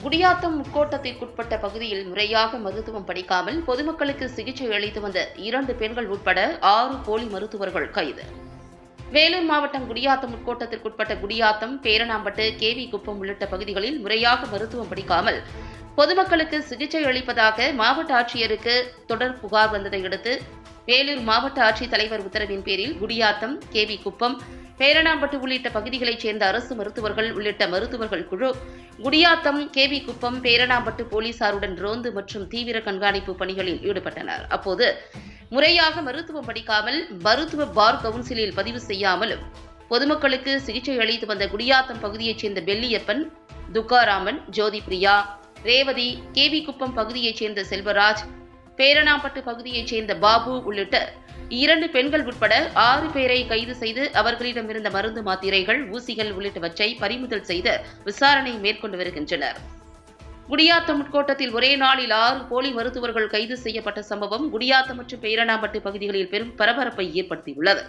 குடியாத்தம் உட்கோட்டத்திற்குட்பட்ட பகுதியில் முறையாக மருத்துவம் படிக்காமல் பொதுமக்களுக்கு சிகிச்சை அளித்து வந்த இரண்டு பெண்கள் உட்பட ஆறு போலி மருத்துவர்கள் கைது. வேலூர் மாவட்டம் குடியாத்தம் உட்கோட்டத்திற்குட்பட்ட குடியாத்தம் பேரணாம்பட்டு கேவி குப்பம் உள்ளிட்ட பகுதிகளில் முறையாக மருத்துவம் படிக்காமல் பொதுமக்களுக்கு சிகிச்சை அளிப்பதாக மாவட்ட ஆட்சியருக்கு தொடர் புகார் வந்ததை அடுத்து வேலூர் மாவட்ட ஆட்சித்தலைவர் உத்தரவின் பேரில் குடியாத்தம் கேவி குப்பம் பேரணாம்பட்டு உள்ளிட்ட பகுதிகளைச் சேர்ந்த அரசு மருத்துவர்கள் உள்ளிட்ட மருத்துவர்கள் குழு குடியாத்தம் கேவி குப்பம் பேரணாம்பட்டு போலீசாருடன் ரோந்து மற்றும் தீவிர கண்காணிப்பு பணிகளில் ஈடுபட்டனர். அப்போது முறையாக மருத்துவம் படிக்காமல் மருத்துவ பார் கவுன்சிலில் பதிவு செய்யாமலும் பொதுமக்களுக்கு சிகிச்சை அளித்து வந்த குடியாத்தம் பகுதியைச் சேர்ந்த பெல்லியப்பன் துக்காராமன் ஜோதி பிரியா ரேவதி கேவி குப்பம் பகுதியைச் சேர்ந்த செல்வராஜ் பேரணாம்பட்டு பகுதியைச் சேர்ந்த பாபு உள்ளிட்ட இரண்டு பெண்கள் உட்பட ஆறு பேரை கைது செய்து அவர்களிடமிருந்த மருந்து மாத்திரைகள் ஊசிகள் உள்ளிட்டவற்றை பறிமுதல் செய்து விசாரணை மேற்கொண்டு வருகின்றனர். குடியாத்தம் உட்கோட்டத்தில் ஒரே நாளில் ஆறு போலி மருத்துவர்கள் கைது செய்யப்பட்ட சம்பவம் குடியாத்தம் மற்றும் பேரணாம்பட்டு பகுதிகளில் பெரும் பரபரப்பை ஏற்படுத்தியுள்ளது.